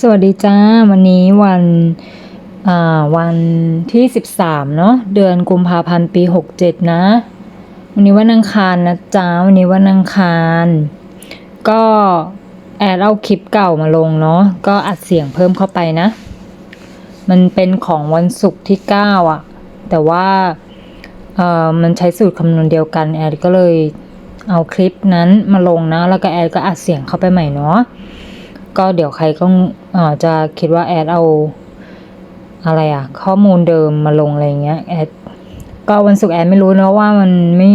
สวัสดีจ้า วันนี้วันอ่าวันที่ 13 เนาะเดือนกุมภาพันธ์ปี 67 นะ วันนี้วันอังคารนะจ้า วันนี้วันอังคาร ก็แอดเอาคลิปเก่ามาลงเนาะก็อัดเสียงเพิ่มเข้าไปนะ มันเป็นของวันศุกร์ที่ 9 อะ แต่ว่าเอ่อมันใช้สูตรคำนวณเดียวกันแอดก็เลยเอาคลิปนั้นมาลงนะ แล้วก็แอดก็อัดเสียงเข้าไปใหม่เนาะ ก็เดี๋ยวใครก็อ่อจะคิดว่าแอดเอาอะไรอะข้อมูลเดิมมาลงอะไรเงี้ยแอดก็วันศุกร์แอดไม่รู้เนาะว่ามันไม่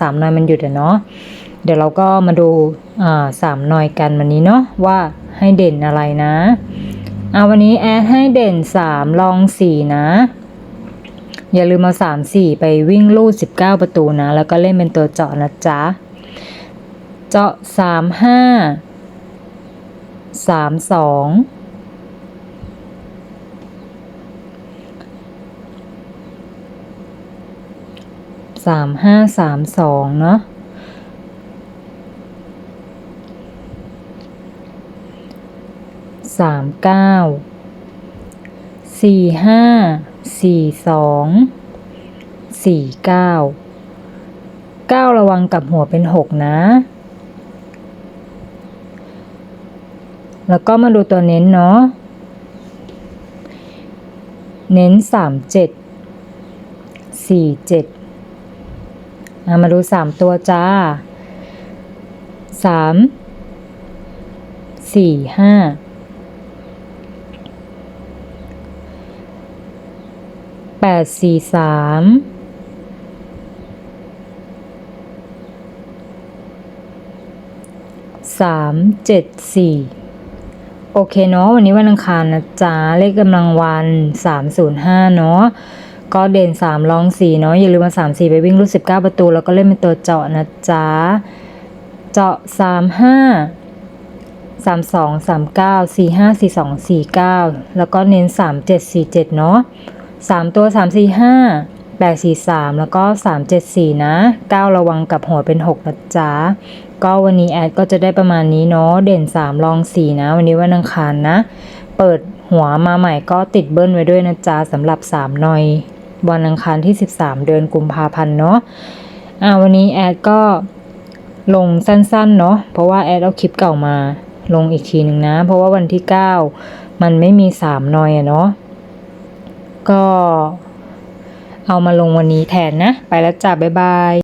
สามนอยมันหยุดอะเนาะเดี๋ยวเราก็มาดูสามนอยกันวันนี้เนาะว่าให้เด่นอะไรนะเอาวันนี้แอดให้เด่นสามลองสี่นะ อย่าลืมเอาสามสี่ไปวิ่งลูดสิบเก้าประตูนะ แล้วก็เล่นเป็นตัวเจาะนะจ๊ะ เจาะสามห้า สามสองสามห้าสามสองเนาะสามเก้าสี่ห้าสี่สองสี่เก้าเก้าระวังกับหัวเป็นหกนะ แล้วก็มาดูตัวเน้นเนาะ เน้นสามเจ็ดสี่เจ็ดมาดูสามตัวจ้าสามสี่ห้าแปดสี่สามสามเจ็ดสี่ โอเคเนาะวันนี้วันอังคารนะจ๊ะเลขกำลังวัน305เนาะก็เด่น3ลอง4เนาะอย่าลืมมา3 4ไปวิ่งรูด19ประตู แล้วก็เล่นเป็นตัวเจาะนะจ๊ะเจาะ35 32 39 45 42 49แล้วก็เน้น37 47เนาะ3ตัว3 4 5 8 4 3 แล้วก็ 374 นะ 9 ระวังกับหัวเป็น 6 นะจ๊ะ ก็วันนี้แอดก็จะได้ประมาณนี้เนาะ เด่น3ลอง 4 นะ วันนี้วันอังคารนะ เปิดหัวมาใหม่ก็ติดเบิ้ลไว้ด้วยนะจ๊ะสำหรับ 3 หน่อย วันอังคารที่ 13 เดือนกุมภาพันธ์เนาะ อ่าวันนี้แอดก็ลงสั้นๆเนาะ เพราะว่าแอดเอาคลิปเก่ามาลงอีกทีหนึ่งนะ เพราะว่าวันที่ 9 มันไม่มี 3 หน่อยอะเนาะ ก็ เอามาลงวันนี้แทนนะ ไปแล้วจ้าบ๊ายบาย